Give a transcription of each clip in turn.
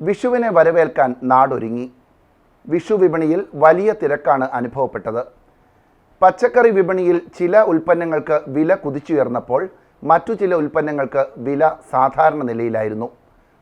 വിഷുവിനെ വരവേൽക്കാൻ നാടൊരുങ്ങി. വിഷു വിപണിയിൽ വലിയ തിരക്കാണ് അനുഭവപ്പെട്ടത്. പച്ചക്കറി വിപണിയിൽ ചില ഉൽപ്പന്നങ്ങൾക്ക് വില കുതിച്ചുയർന്നപ്പോൾ മറ്റു ചില ഉൽപ്പന്നങ്ങൾക്ക് വില സാധാരണ നിലയിലായിരുന്നു.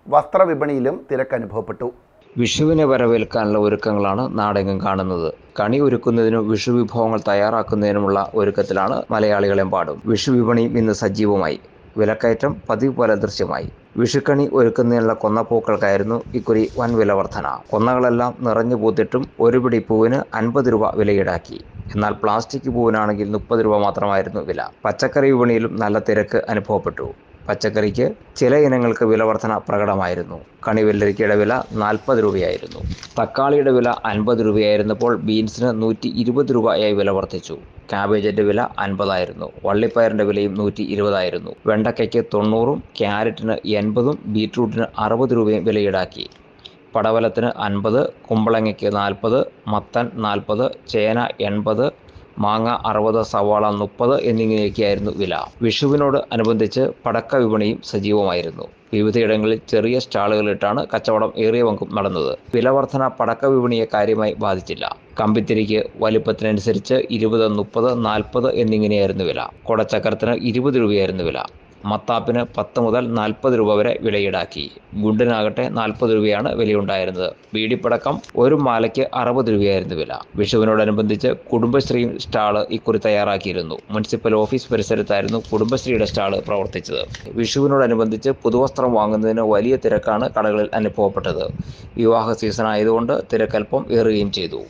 വസ്ത്രവിപണിയിലും തിരക്ക് അനുഭവപ്പെട്ടു. വിഷുവിനെ വരവേൽക്കാനുള്ള ഒരുക്കങ്ങളാണ് നാടെങ്ങും കാണുന്നത്. കണി ഒരുക്കുന്നതിനും വിഷു വിഭവങ്ങൾ തയ്യാറാക്കുന്നതിനുമുള്ള ഒരുക്കത്തിലാണ് മലയാളികളെമ്പാടും. വിഷു വിപണിയും ഇന്ന് സജീവമായി. വിലക്കയറ്റം പതിവ് പോലെ ദൃശ്യമായി. വിഷുക്കണി ഒരുക്കുന്നതിനുള്ള കൊന്നപ്പൂക്കൾക്കായിരുന്നു ഇക്കുറി വൻ വില വർധന കൊന്നകളെല്ലാം നിറഞ്ഞു പൂത്തിട്ടും ഒരു പിടി പൂവിന് അൻപത് രൂപ വില ഈടാക്കി എന്നാൽ പ്ലാസ്റ്റിക് പൂവിനാണെങ്കിൽ മുപ്പത് രൂപ മാത്രമായിരുന്നു വില. പച്ചക്കറി വിപണിയിലും നല്ല തിരക്ക് അനുഭവപ്പെട്ടു. പച്ചക്കറിക്ക് ചില ഇനങ്ങൾക്ക് വില വർധന പ്രകടമായിരുന്നു. കണിവെല്ലരിക്കയുടെ വില നാൽപ്പത് രൂപയായിരുന്നു. തക്കാളിയുടെ വില അൻപത് രൂപയായിരുന്നപ്പോൾ ബീൻസിന് നൂറ്റി ഇരുപത് രൂപയായി വില വർദ്ധിച്ചു ക്യാബേജിന്റെ വില അൻപതായിരുന്നു. വള്ളിപ്പയറിന്റെ വിലയും നൂറ്റി ഇരുപതായിരുന്നു വെണ്ടയ്ക്കയ്ക്ക് തൊണ്ണൂറും ക്യാരറ്റിന് എൺപതും ബീറ്റ്റൂട്ടിന് അറുപത് രൂപയും വില ഈടാക്കി പടവലത്തിന് അൻപത് കുമ്പളങ്ങയ്ക്ക് നാൽപ്പത് മത്തൻ നാൽപ്പത് ചേന എൺപത് മാങ്ങ അറുപത് സവാള മുപ്പത് എന്നിങ്ങനെയൊക്കെയായിരുന്നു വില. വിഷുവിനോട് അനുബന്ധിച്ച് പടക്ക വിപണിയും സജീവമായിരുന്നു. വിവിധയിടങ്ങളിൽ ചെറിയ സ്റ്റാളുകളിട്ടാണ് കച്ചവടം ഏറിയ പങ്കും നടന്നത്. വിലവർധന പടക്ക വിപണിയെ കാര്യമായി ബാധിച്ചില്ല. കമ്പിത്തിരിക്ക് വലിപ്പത്തിനനുസരിച്ച് ഇരുപത് മുപ്പത് നാൽപ്പത് എന്നിങ്ങനെയായിരുന്നു വില. കൊടച്ചക്കരത്തിന് ഇരുപത് രൂപയായിരുന്നു വില. മത്താപ്പിന് പത്ത് മുതൽ നാൽപ്പത് രൂപ വരെ വിലയിടാക്കി. ഗുണ്ടിനാകട്ടെ നാൽപ്പത് രൂപയാണ് വിലയുണ്ടായിരുന്നത്. ബീഡിപ്പടക്കം ഒരു മാലയ്ക്ക് അറുപത് രൂപയായിരുന്നു വില. വിഷുവിനോടനുബന്ധിച്ച് കുടുംബശ്രീ സ്റ്റാൾ ഇക്കുറി തയ്യാറാക്കിയിരുന്നു. മുനിസിപ്പൽ ഓഫീസ് പരിസരത്തായിരുന്നു കുടുംബശ്രീയുടെ സ്റ്റാൾ പ്രവർത്തിച്ചത്. വിഷുവിനോടനുബന്ധിച്ച് പുതുവസ്ത്രം വാങ്ങുന്നതിന് വലിയ തിരക്കാണ് കടകളിൽ അനുഭവപ്പെട്ടത്. വിവാഹ സീസൺ ആയതുകൊണ്ട് തിരക്കൽപ്പം ഏറുകയും ചെയ്തു.